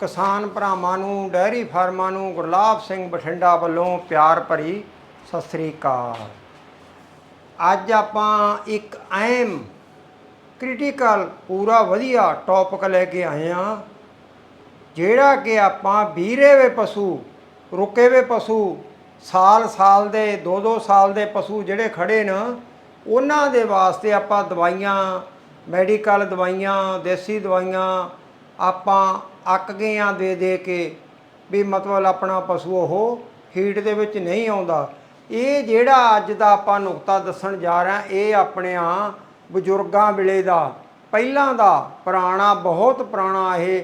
ਕਿਸਾਨ ਭਰਾਵਾਂ ਨੂੰ ਡੈਰੀ ਫਾਰਮਾਂ ਨੂੰ ਗੁਰਲਾਬ ਸਿੰਘ ਬਠਿੰਡਾ ਵੱਲੋਂ ਪਿਆਰ ਭਰੀ ਸਤਿ ਸ੍ਰੀ ਅਕਾਲ। ਅੱਜ ਆਪਾਂ ਇੱਕ ਅਹਿਮ ਕ੍ਰਿਟੀਕਲ ਪੂਰਾ ਵਧੀਆ ਟੌਪਿਕ ਲੈ ਕੇ ਆਏ ਆ ਜਿਹੜਾ ਕਿ ਆਪਾਂ ਵੀਰੇ ਵੇ ਪਸ਼ੂ, ਰੁਕੇ ਵੇ ਪਸ਼ੂ, ਸਾਲ ਸਾਲ ਦੇ 2-2 ਸਾਲ ਦੇ ਪਸ਼ੂ ਜਿਹੜੇ ਖੜੇ ਨੇ, ਉਹਨਾਂ ਦੇ ਵਾਸਤੇ ਆਪਾਂ ਦਵਾਈਆਂ ਮੈਡੀਕਲ ਦਵਾਈਆਂ, ਦੇਸੀ ਦਵਾਈਆਂ ਆਪਾਂ ਅੱਕ ਗਏ ਆ ਦੇ ਦੇ ਕੇ ਵੀ ਮਤਲਬ ਆਪਣਾ ਪਸ਼ੂ ਉਹ ਹੀਟ ਦੇ ਵਿੱਚ ਨਹੀਂ ਆਉਂਦਾ। ਇਹ ਜਿਹੜਾ ਅੱਜ ਦਾ ਆਪਾਂ ਨੁਕਤਾ ਦੱਸਣ ਜਾ ਰਹੇ ਹਾਂ ਇਹ ਆਪਣਿਆਂ ਬਜ਼ੁਰਗਾਂ ਵੇਲੇ ਦਾ, ਪਹਿਲਾਂ ਦਾ ਪੁਰਾਣਾ, ਬਹੁਤ ਪੁਰਾਣਾ ਇਹ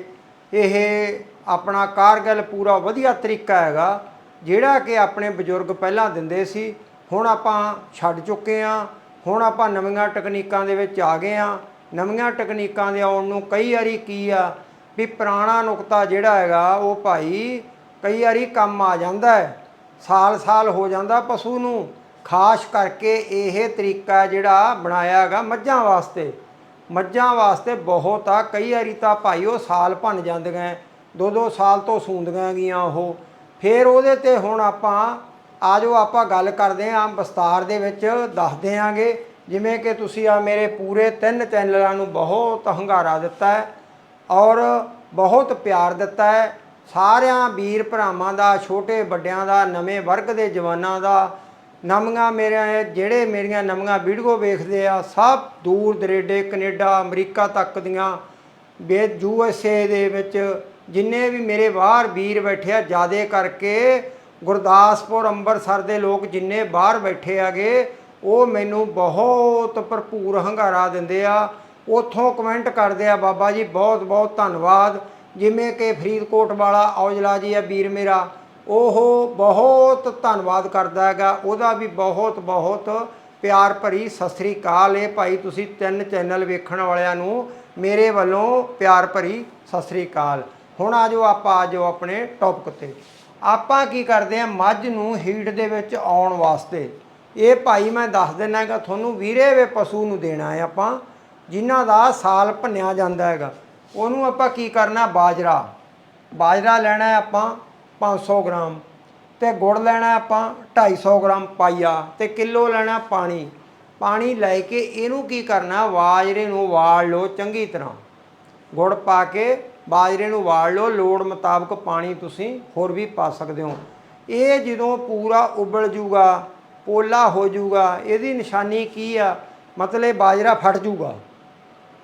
ਇਹ ਆਪਣਾ ਕਾਰਗਲ ਪੂਰਾ ਵਧੀਆ ਤਰੀਕਾ ਹੈਗਾ, ਜਿਹੜਾ ਕਿ ਆਪਣੇ ਬਜ਼ੁਰਗ ਪਹਿਲਾਂ ਦਿੰਦੇ ਸੀ। ਹੁਣ ਆਪਾਂ ਛੱਡ ਚੁੱਕੇ ਆ ਹੁਣ ਆਪਾਂ ਨਵੀਆਂ ਟੈਕਨੀਕਾਂ ਦੇ ਵਿੱਚ ਆ ਗਏ ਆ ਨਵੀਆਂ ਟੈਕਨੀਕਾਂ ਦੇ ਆਉਣ ਨੂੰ ਕਈ ਵਾਰੀ ਕੀ ਆ ਵੀ ਪੁਰਾਣਾ ਨੁਕਤਾ ਜਿਹੜਾ ਹੈਗਾ, ਉਹ ਭਾਈ ਕਈ ਵਾਰੀ ਕੰਮ ਆ ਜਾਂਦਾ ਹੈ, ਸਾਲ ਸਾਲ ਹੋ ਜਾਂਦਾ ਪਸ਼ੂ ਨੂੰ। ਖਾਸ ਕਰਕੇ ਇਹ ਤਰੀਕਾ ਜਿਹੜਾ ਬਣਾਇਆ ਹੈਗਾ ਮੱਝਾਂ ਵਾਸਤੇ। ਮੱਝਾਂ ਵਾਸਤੇ ਬਹੁਤ ਆ, ਕਈ ਵਾਰੀ ਤਾਂ ਭਾਈ ਉਹ ਸਾਲ ਭੰਨ ਜਾਂਦੀਆਂ ਦੋ ਦੋ ਸਾਲ ਤੋਂ ਸੂੰਦੀਆਂ ਗਈਆਂ ਉਹ। ਫਿਰ ਉਹਦੇ ਤੇ ਹੁਣ ਆਪਾਂ, ਆਜੋ ਆਪਾਂ ਗੱਲ ਕਰਦੇ ਆਂ ਵਿਸਤਾਰ ਦੇ ਵਿੱਚ, ਦੱਸ ਦਿਆਂਗੇ। ਜਿਵੇਂ ਕਿ ਤੁਸੀਂ ਆ ਮੇਰੇ ਪੂਰੇ ਤਿੰਨ ਚੈਨਲਾਂ ਨੂੰ ਬਹੁਤ ਹੰਗਾਰਾ ਦਿੱਤਾ ਹੈ। ਔਰ ਬਹੁਤ ਪਿਆਰ ਦਿੱਤਾ ਹੈ। ਸਾਰਿਆਂ ਵੀਰ ਭਰਾਵਾਂ ਦਾ, ਛੋਟੇ ਵੱਡਿਆਂ ਦਾ, ਨਵੇਂ ਵਰਗ ਦੇ ਜਵਾਨਾਂ ਦਾ, ਨਵੀਆਂ ਮੇਰੇ ਜਿਹੜੇ ਮੇਰੀਆਂ ਨਵੀਆਂ ਵੀਡੀਓ ਵੇਖਦੇ ਆ, ਸਭ ਦੂਰ ਦਰੇਡੇ, ਕੈਨੇਡਾ, ਅਮਰੀਕਾ ਤੱਕ ਦੀਆਂ, ਬੇ ਯੂ ਐਸ ਏ ਦੇ ਵਿੱਚ ਜਿੰਨੇ ਵੀ ਮੇਰੇ ਬਾਹਰ ਵੀਰ ਬੈਠੇ ਆ, ਜਿਆਦੇ ਕਰਕੇ ਗੁਰਦਾਸਪੁਰ, ਅੰਮ੍ਰਿਤਸਰ ਦੇ ਲੋਕ ਜਿੰਨੇ ਬਾਹਰ ਬੈਠੇ ਆਗੇ ਉਹ ਮੈਨੂੰ ਬਹੁਤ ਭਰਪੂਰ ਹੰਗਾਰਾ ਦਿੰਦੇ ਆ। ਉਥੋਂ ਕਮੈਂਟ ਕਰਦੇ ਆ, ਬਾਬਾ ਜੀ ਬਹੁਤ ਬਹੁਤ ਧੰਨਵਾਦ। ਜਿਵੇਂ ਕਿ ਫਰੀਦਕੋਟ ਵਾਲਾ ਔਜਲਾ ਜੀ ਆ ਵੀਰ ਮੇਰਾ, ਉਹ ਬਹੁਤ ਧੰਨਵਾਦ ਕਰਦਾ ਹੈਗਾ। ਉਹਦਾ ਵੀ ਬਹੁਤ ਬਹੁਤ ਪਿਆਰ ਭਰੀ ਸਤਿ ਸ੍ਰੀ ਅਕਾਲ। ਇਹ ਭਾਈ ਤੁਸੀਂ ਤਿੰਨ ਚੈਨਲ ਵੇਖਣ ਵਾਲਿਆਂ ਨੂੰ ਮੇਰੇ ਵੱਲੋਂ ਪਿਆਰ ਭਰੀ ਸਤਿ ਸ੍ਰੀ ਅਕਾਲ। ਹੁਣ ਆਜੋ ਆਪਾਂ ਆਜੋ ਆਪਣੇ ਟੌਪਿਕ ਤੇ। ਆਪਾਂ ਕੀ ਕਰਦੇ ਆ, ਮੱਝ ਨੂੰ ਹੀਟ ਦੇ ਵਿੱਚ ਆਉਣ ਵਾਸਤੇ। ਇਹ ਭਾਈ ਮੈਂ ਦੱਸ ਦਿੰਦਾ ਹੈਗਾ, ਤੁਹਾਨੂੰ ਵੀਰੇ ਵੇ ਪਸ਼ੂ ਨੂੰ ਦੇਣਾ ਹੈ ਆਪਾਂ। ਜਿਨ੍ਹਾਂ ਦਾ ਸਾਲ ਭੰਨਿਆ ਜਾਂਦਾ ਹੈਗਾ, ਉਹਨੂੰ ਆਪਾਂ ਕੀ ਕਰਨਾ? ਬਾਜਰਾ। ਬਾਜਰਾ ਲੈਣਾ ਹੈ ਆਪਾਂ 500 ਗ੍ਰਾਮ ਤੇ ਗੁੜ ਲੈਣਾ ਹੈ ਆਪਾਂ 250 ਗ੍ਰਾਮ ਪਾਈਆ ਤੇ ਕਿਲੋ ਲੈਣਾ ਪਾਣੀ। ਪਾਣੀ ਲੈ ਕੇ ਇਹਨੂੰ ਕੀ ਕਰਨਾ? ਬਾਜਰੇ ਨੂੰ ਵਾਲ ਲਓ ਚੰਗੀ ਤਰ੍ਹਾਂ। ਗੁੜ ਪਾ ਕੇ ਬਾਜਰੇ ਨੂੰ ਵਾਲ ਲਓ। ਲੋੜ ਮੁਤਾਬਕ ਪਾਣੀ ਤੁਸੀਂ ਹੋਰ ਵੀ ਪਾ ਸਕਦੇ ਹੋ। ਇਹ ਜਦੋਂ ਪੂਰਾ ਉਬਲ ਜੂਗਾ ਪੋਲਾ ਹੋ ਜੂਗਾ ਇਹਦੀ ਨਿਸ਼ਾਨੀ ਕੀ ਆ? ਮਤਲਬ ਬਾਜਰਾ ਫਟ ਜੂਗਾ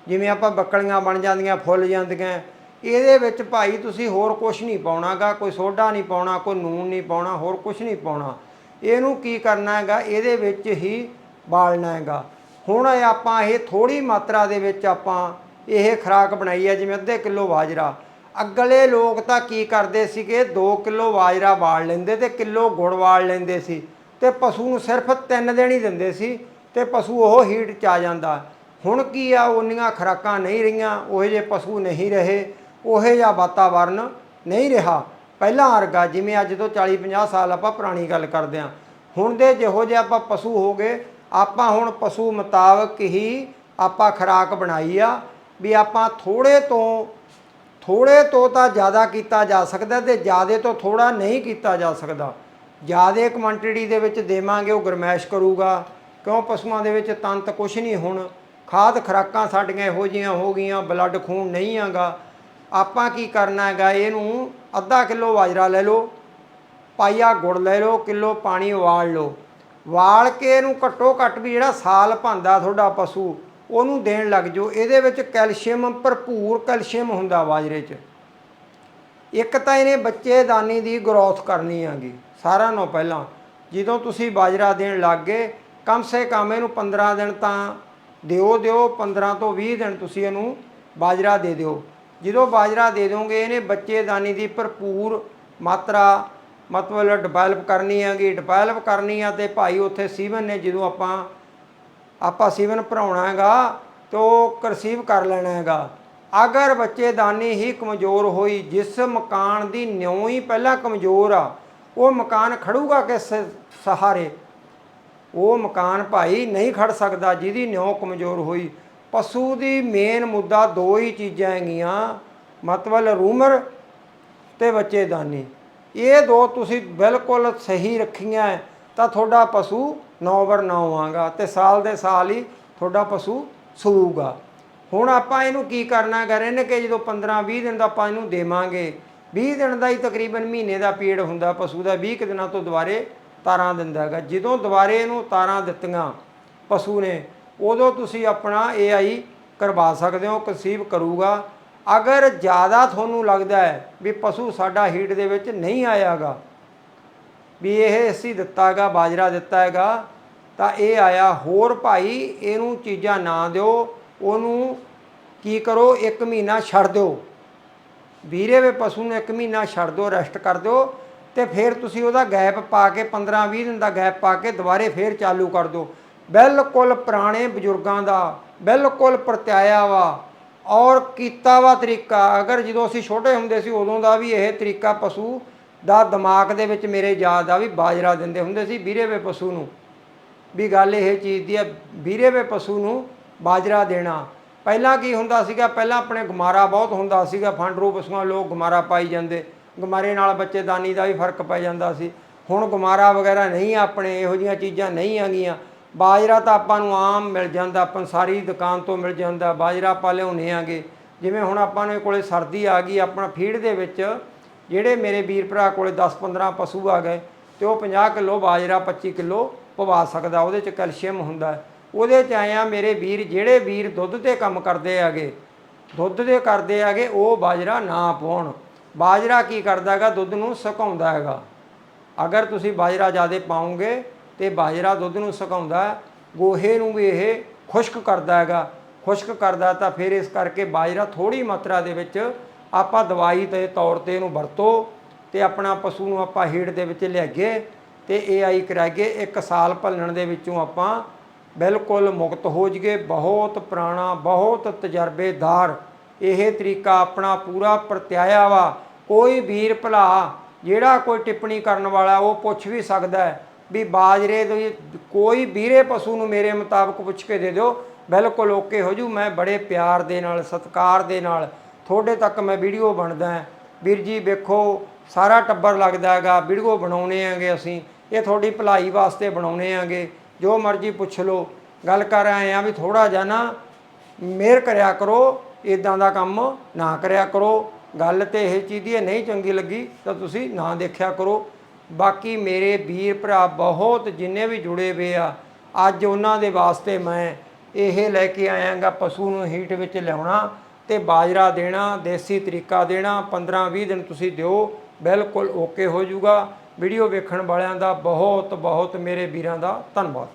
ਜਿਵੇਂ ਆਪਾਂ ਬੱਕਲੀਆਂ ਬਣ ਜਾਂਦੀਆਂ, ਫੁੱਲ ਜਾਂਦੀਆਂ, ਇਹਦੇ ਵਿੱਚ ਭਾਈ ਤੁਸੀਂ ਹੋਰ ਕੁਝ ਨਹੀਂ ਪਾਉਣਾਗਾ, ਕੋਈ ਸੋਡਾ ਨਹੀਂ ਪਾਉਣਾ, ਕੋਈ ਨੂਨ ਨਹੀਂ ਪਾਉਣਾ, ਹੋਰ ਕੁਝ ਨਹੀਂ ਪਾਉਣਾ। ਇਹਨੂੰ ਕੀ ਕਰਨਾ ਹੈਗਾ? ਇਹਦੇ ਵਿੱਚ ਹੀ ਬਾਲਣਾ ਹੈਗਾ। ਹੁਣ ਆਪਾਂ ਇਹ ਥੋੜੀ ਮਾਤਰਾ ਦੇ ਵਿੱਚ ਆਪਾਂ ਇਹ ਖਰਾਕ ਬਣਾਈ ਹੈ, ਜਿਵੇਂ ਅੱਧੇ ਕਿਲੋ ਬਾਜਰਾ। ਅਗਲੇ ਲੋਕ ਤਾਂ ਕੀ ਕਰਦੇ ਸੀਗੇ? 2 ਕਿਲੋ ਬਾਜਰਾ ਬਾਲ ਲੈਂਦੇ ਤੇ ਕਿਲੋ ਗੁੜ ਬਾਲ ਲੈਂਦੇ ਸੀ। ਤੇ ਪਸ਼ੂ ਨੂੰ ਸਿਰਫ 3 ਦਿਨ ਹੀ ਦਿੰਦੇ ਸੀ ਤੇ ਪਸ਼ੂ ਉਹ ਹੀਟ ਚ ਆ ਜਾਂਦਾ। ਹੁਣ ਕੀ ਆ, ਉਨੀਆਂ ਖਰਾਕਾਂ ਨਹੀਂ ਰਹੀਆਂ, ਉਹ ਜੇ ਪਸ਼ੂ ਨਹੀਂ ਰਹੇ, ਉਹੇ ਜਿਹਾ ਵਾਤਾਵਰਨ ਨਹੀਂ ਰਿਹਾ। ਪਹਿਲਾਂ ਵਰਗਾ ਜਿਵੇਂ ਅੱਜ ਤੋਂ 40 50 ਸਾਲ ਆਪਾਂ ਪੁਰਾਣੀ ਗੱਲ ਕਰਦੇ ਹਾਂ। ਹੁਣ ਦੇ ਜਿਹੋ ਜਿਹੇ ਆਪਾਂ ਪਸ਼ੂ ਹੋ ਗਏ, ਆਪਾਂ ਹੁਣ ਪਸ਼ੂ ਮੁਤਾਬਕ ਹੀ ਆਪਾਂ ਖਰਾਕ ਬਣਾਈ ਆ, ਵੀ ਆਪਾਂ ਥੋੜੇ ਤੋਂ ਥੋੜੇ ਤੋਂ ਤਾਂ ਜ਼ਿਆਦਾ ਕੀਤਾ ਜਾ ਸਕਦਾ ਤੇ ਜ਼ਿਆਦੇ ਤੋਂ ਥੋੜਾ ਨਹੀਂ ਕੀਤਾ ਜਾ ਸਕਦਾ। ਜ਼ਿਆਦੇ ਕੁਆਂਟੀਟੀ ਦੇ ਵਿੱਚ ਦੇਵਾਂਗੇ, ਉਹ ਗਰਮੈਸ਼ ਕਰੂਗਾ, ਕਿਉਂ ਪਸ਼ੂਆਂ ਦੇ ਵਿੱਚ ਤੰਤ ਕੁਛ ਨਹੀਂ ਹੁਣ। ਖਾਦ ਖਰਾਕਾਂ ਸਾਡੀਆਂ ਇਹੋ ਜਿਹੀਆਂ ਹੋ ਗਈਆਂ ਬਲੱਡ ਖੂਨ ਨਹੀਂ ਆਗਾ। ਆਪਾਂ ਕੀ ਕਰਨਾ ਹੈਗਾ, ਇਹਨੂੰ ਅੱਧਾ ਕਿਲੋ ਬਾਜਰਾ ਲੈ ਲਓ ਪਾਈਆ ਗੁੜ ਲੈ ਲਓ, ਕਿਲੋ ਪਾਣੀ ਉਬਾਲ ਲਓ। ਵਾਲ ਕੇ ਇਹਨੂੰ ਘੱਟੋ ਘੱਟ ਵੀ ਜਿਹੜਾ ਸਾਲ ਭਾਂਦਾ ਤੁਹਾਡਾ ਪਸ਼ੂ, ਉਹਨੂੰ ਦੇਣ ਲੱਗ ਜਾਓ। ਇਹਦੇ ਵਿੱਚ ਕੈਲਸ਼ੀਅਮ ਭਰਪੂਰ ਕੈਲਸ਼ੀਅਮ ਹੁੰਦਾ ਬਾਜਰੇ 'ਚ। ਇੱਕ ਤਾਂ ਇਹਨੇ ਬੱਚੇਦਾਨੀ ਦੀ ਗਰੋਥ ਕਰਨੀ ਆਗੀ ਸਾਰਿਆਂ ਨੂੰ ਪਹਿਲਾਂ। ਜਦੋਂ ਤੁਸੀਂ ਬਾਜਰਾ ਦੇਣ ਲੱਗ ਗਏ, ਕਮ ਸੇ ਕਮ ਇਹਨੂੰ 15 ਦਿਨ ਤਾਂ ਦਿਓ ਦਿਓ 15 ਤੋਂ 20 ਦਿਨ ਤੁਸੀਂ ਇਹਨੂੰ ਬਾਜਰਾ ਦੇ ਦਿਓ। ਜਦੋਂ ਬਾਜਰਾ ਦੇ ਦੋਗੇ ਇਹਨੇ ਬੱਚੇਦਾਨੀ ਦੀ ਭਰਪੂਰ ਮਾਤਰਾ, ਮਤਲਬ ਡਿਵੈਲਪ ਕਰਨੀ ਹੈਗੀ। ਡਿਵੈਲਪ ਕਰਨੀ ਆ ਤੇ ਭਾਈ ਉੱਥੇ ਸੀਵਨ ਨੇ, ਜਦੋਂ ਆਪਾਂ ਆਪਾਂ ਸੀਵਨ ਭਰਾਉਣਾ ਹੈਗਾ, ਤੇ ਉਹ ਕਰਸੀਵ ਕਰ ਲੈਣਾ ਹੈਗਾ। ਅਗਰ ਬੱਚੇਦਾਨੀ ਹੀ ਕਮਜ਼ੋਰ ਹੋਈ, ਜਿਸ ਮਕਾਨ ਦੀ ਨਿਉ ਹੀ ਪਹਿਲਾਂ ਕਮਜ਼ੋਰ ਆ, ਉਹ ਮਕਾਨ ਖੜੂਗਾ ਕਿਸ ਸਹਾਰੇ? ਉਹ ਮਕਾਨ ਭਾਈ ਨਹੀਂ ਖੜ ਸਕਦਾ ਜਿਹਦੀ ਨਿਉ ਕਮਜ਼ੋਰ ਹੋਈ। ਪਸ਼ੂ ਦੀ ਮੇਨ ਮੁੱਦਾ ਦੋ ਹੀ ਚੀਜ਼ਾਂ ਹੈਗੀਆਂ ਮਤਲਬ ਰੂਮਰ ਤੇ ਬੱਚੇਦਾਨੀ ਇਹ ਦੋ ਤੁਸੀਂ ਬਿਲਕੁਲ ਸਹੀ ਰੱਖੀਆਂ ਤਾਂ ਤੁਹਾਡਾ ਪਸ਼ੂ ਨੌਵਰ ਨੌ ਆਗਾ ਤੇ ਸਾਲ ਦੇ ਸਾਲ ਹੀ ਤੁਹਾਡਾ ਪਸ਼ੂ ਸੂਗਾ ਹੁਣ ਆਪਾਂ ਇਹਨੂੰ ਕੀ ਕਰਨਾ ਕਰੇ ਨੇ ਕਿ ਜਦੋਂ 15 20 ਦਿਨ ਦਾ ਆਪਾਂ ਇਹਨੂੰ ਦੇਵਾਂਗੇ 20 ਦਿਨ ਦਾ ਹੀ ਤਕਰੀਬਨ ਮਹੀਨੇ ਦਾ ਪੀੜ ਹੁੰਦਾ ਪਸ਼ੂ ਦਾ 20 ਕੁ ਦਿਨਾਂ ਤੋਂ ਦੁਬਾਰੇ ਤਾਰਾਂ ਦਿੰਦਾ ਹੈਗਾ। ਜਦੋਂ ਦੁਬਾਰੇ ਇਹਨੂੰ ਤਾਰਾਂ ਦਿੱਤੀਆਂ ਪਸ਼ੂ ਨੇ, ਉਦੋਂ ਤੁਸੀਂ ਆਪਣਾ AI ਕਰਵਾ ਸਕਦੇ ਹੋ ਕਨਸੀਵ ਕਰੂਗਾ। ਅਗਰ ਜ਼ਿਆਦਾ ਤੁਹਾਨੂੰ ਲੱਗਦਾ ਹੈ ਵੀ ਪਸ਼ੂ ਸਾਡਾ ਹੀਟ ਦੇ ਵਿੱਚ ਨਹੀਂ ਆਇਆਗਾ, ਵੀ ਇਹ ਅਸੀਂ ਦਿੱਤਾ ਹੈਗਾ, ਬਾਜਰਾ ਦਿੱਤਾ ਹੈਗਾ, ਤਾਂ ਇਹ ਆਇਆ। ਹੋਰ ਭਾਈ, ਇਹਨੂੰ ਚੀਜ਼ਾਂ ਨਾ ਦਿਓ, ਉਹਨੂੰ ਕੀ ਕਰੋ, ਇੱਕ ਮਹੀਨਾ ਛੱਡ ਦਿਓ। ਵੀਰੇ ਵੇ ਪਸ਼ੂ ਨੂੰ ਇੱਕ ਮਹੀਨਾ ਛੱਡ ਦਿਓ ਰੈਸਟ ਕਰ ਦਿਓ। ਤੇ ਫਿਰ ਤੁਸੀਂ ਉਹਦਾ ਗੈਪ ਪਾ ਕੇ 15 20 ਦਿਨ ਦਾ ਗੈਪ ਪਾ ਕੇ ਦੁਬਾਰੇ ਫਿਰ ਚਾਲੂ ਕਰ ਦਿਓ। ਬਿਲਕੁਲ ਪੁਰਾਣੇ ਬਜ਼ੁਰਗਾਂ ਦਾ, ਬਿਲਕੁਲ ਪ੍ਰਤਿਆਇਆ ਵਾ ਔਰ ਕੀਤਾ ਵਾ ਤਰੀਕਾ। ਅਗਰ ਜਦੋਂ ਅਸੀਂ ਛੋਟੇ ਹੁੰਦੇ ਸੀ, ਉਦੋਂ ਦਾ ਵੀ ਇਹ ਤਰੀਕਾ ਪਸ਼ੂ ਦਾ ਦਿਮਾਗ ਦੇ ਵਿੱਚ ਮੇਰੇ ਯਾਦ ਆ ਵੀ ਬਾਜਰਾ ਦਿੰਦੇ ਹੁੰਦੇ ਸੀ ਵੀਰੇਵੇ ਪਸ਼ੂ ਨੂੰ। ਵੀ ਗੱਲ ਇਹ ਚੀਜ਼ ਦੀ ਹੈ ਵੀਰੇਵੇ ਪਸ਼ੂ ਨੂੰ ਬਾਜਰਾ ਦੇਣਾ। ਪਹਿਲਾਂ ਕੀ ਹੁੰਦਾ ਸੀਗਾ, ਪਹਿਲਾਂ ਆਪਣੇ ਗੁਮਾਰਾ ਬਹੁਤ ਹੁੰਦਾ ਸੀਗਾ ਫੰਡਰੂ ਪਸ਼ੂਆਂ ਲੋਕ ਗੁਮਾਰਾ ਪਾਈ ਜਾਂਦੇ। ਗੁਮਾਰੇ ਨਾਲ ਬੱਚੇਦਾਨੀ ਦਾ ਵੀ ਫ਼ਰਕ ਪੈ ਜਾਂਦਾ ਸੀ। ਹੁਣ ਗੁਮਾਰਾ ਵਗੈਰਾ ਨਹੀਂ ਆਪਣੇ, ਇਹੋ ਜੀਆਂ ਚੀਜ਼ਾਂ ਨਹੀਂ ਆਗੀਆਂ ਬਾਜਰਾ ਤਾਂ ਆਪਾਂ ਨੂੰ ਆਮ ਮਿਲ ਜਾਂਦਾ, ਆਪਾਂ ਸਾਰੀ ਦੁਕਾਨ ਤੋਂ ਮਿਲ ਜਾਂਦਾ, ਬਾਜਰਾ ਆਪਾਂ ਲਿਆਉਨੇ ਆਗੇ। ਜਿਵੇਂ ਹੁਣ ਆਪਾਂ ਨੇ ਕੋਲੇ ਸਰਦੀ ਆ ਗਈ, ਆਪਣਾ ਫੀਡ ਦੇ ਵਿੱਚ ਜਿਹੜੇ ਮੇਰੇ ਵੀਰ ਭਰਾ ਕੋਲੇ 10-15 ਪਸ਼ੂ ਆ ਗਏ, ਤੇ ਉਹ 50 ਕਿਲੋ ਬਾਜਰਾ 25 ਕਿਲੋ ਪਵਾ ਸਕਦਾ, ਉਹਦੇ ਚ ਕੈਲਸ਼ੀਅਮ ਹੁੰਦਾ। ਉਹਦੇ ਚ ਆਇਆ ਮੇਰੇ ਵੀਰ, ਜਿਹੜੇ ਵੀਰ ਦੁੱਧ ਤੇ ਕੰਮ ਕਰਦੇ ਆਗੇ ਦੁੱਧ ਦੇ ਕਰਦੇ ਆਗੇ ਉਹ ਬਾਜਰਾ ਨਾ ਪਾਉਣ ਬਾਜਰਾ ਕੀ ਕਰਦਾ ਹੈਗਾ? ਦੁੱਧ ਨੂੰ ਸੁਕਾਉਂਦਾ ਹੈਗਾ। ਅਗਰ ਤੁਸੀਂ ਬਾਜਰਾ ਜ਼ਿਆਦਾ ਪਾਓਗੇ ਤੇ ਬਾਜਰਾ ਦੁੱਧ ਨੂੰ ਸੁਕਾਉਂਦਾ, ਗੋਹੇ ਨੂੰ ਵੀ ਇਹ ਖੁਸ਼ਕ ਕਰਦਾ ਹੈਗਾ। ਖੁਸ਼ਕ ਕਰਦਾ ਤਾਂ ਫਿਰ ਇਸ ਕਰਕੇ ਬਾਜਰਾ ਥੋੜੀ ਮਾਤਰਾ ਦੇ ਵਿੱਚ ਆਪਾਂ ਦਵਾਈ ਦੇ ਤੌਰ ਤੇ ਇਹਨੂੰ ਵਰਤੋ ਤੇ ਆਪਣਾ ਪਸ਼ੂ ਨੂੰ ਆਪਾਂ ਹੀਟ ਦੇ ਵਿੱਚ ਲਿਆਈਏ ਤੇ AI ਕਰਾਈਏ। ਇੱਕ ਸਾਲ ਭੱਲਣ ਦੇ ਵਿੱਚੋਂ ਆਪਾਂ ਬਿਲਕੁਲ ਮੁਕਤ ਹੋ ਜਗੇ ਬਹੁਤ ਪੁਰਾਣਾ, ਬਹੁਤ ਤਜਰਬੇਦਾਰ ਇਹ ਤਰੀਕਾ ਆਪਣਾ ਪੂਰਾ ਪ੍ਰਤਿਆਇਆ ਵਾ। ਕੋਈ ਵੀਰ ਭਲਾ ਜਿਹੜਾ ਕੋਈ ਟਿੱਪਣੀ ਕਰਨ ਵਾਲਾ, ਉਹ ਪੁੱਛ ਵੀ ਸਕਦਾ ਹੈ ਵੀ ਬਾਜਰੇ ਦੀ ਕੋਈ ਵੀਰੇ ਪਸ਼ੂ ਨੂੰ ਮੇਰੇ ਮੁਤਾਬਕ ਪੁੱਛ ਕੇ ਦੇ ਦਿਓ। ਬਿਲਕੁਲ ਓਕੇ ਹੋ ਜੂ। ਮੈਂ ਬੜੇ ਪਿਆਰ ਦੇ ਨਾਲ, ਸਤਿਕਾਰ ਦੇ ਨਾਲ ਤੁਹਾਡੇ ਤੱਕ ਮੈਂ ਵੀਡੀਓ ਬਣਦਾ ਹਾਂ। ਵੀਰ ਜੀ ਵੇਖੋ, ਸਾਰਾ ਟੱਬਰ ਲੱਗਦਾ ਹੈਗਾ। ਵੀਡੀਓ ਬਣਾਉਣੇ ਆਂਗੇ ਅਸੀਂ। ਇਹ ਤੁਹਾਡੀ ਭਲਾਈ ਵਾਸਤੇ ਬਣਾਉਣੇ ਆਂਗੇ ਜੋ ਮਰਜ਼ੀ ਪੁੱਛ ਲਓ। ਗੱਲ ਕਰ ਆਏ ਆ ਵੀ ਥੋੜਾ ਜਿਹਾ ਨਾ ਮਿਹਰ ਕਰਿਆ ਕਰੋ। ਇਦਾਂ ਦਾ ਕੰਮ ਨਾ ਕਰਿਆ ਕਰੋ। ਗੱਲ ਤੇ ਇਹ ਚੀਜ਼ ਦੀ ਹੈ, ਨਹੀਂ ਚੰਗੀ ਲੱਗੀ ਤਾਂ ਤੁਸੀਂ ਨਾ ਦੇਖਿਆ ਕਰੋ। ਬਾਕੀ ਮੇਰੇ ਵੀਰ ਭਰਾ ਬਹੁਤ ਜਿੰਨੇ ਵੀ ਜੁੜੇ ਹੋਏ ਆ ਅੱਜ ਉਹਨਾਂ ਦੇ ਵਾਸਤੇ ਮੈਂ ਇਹ ਲੈ ਕੇ ਆਇਆਗਾ ਪਸ਼ੂ ਨੂੰ ਹੀਟ ਵਿੱਚ ਲਿਆਉਣਾ ਤੇ ਬਾਜਰਾ ਦੇਣਾ ਦੇਸੀ ਤਰੀਕਾ ਦੇਣਾ 15 20 ਦਿਨ ਤੁਸੀਂ ਦਿਓ ਬਿਲਕੁਲ ਓਕੇ ਹੋ ਜਾਊਗਾ। ਵੀਡੀਓ ਵੇਖਣ ਵਾਲਿਆਂ ਦਾ ਬਹੁਤ ਬਹੁਤ ਮੇਰੇ ਵੀਰਾਂ ਦਾ ਧੰਨਵਾਦ।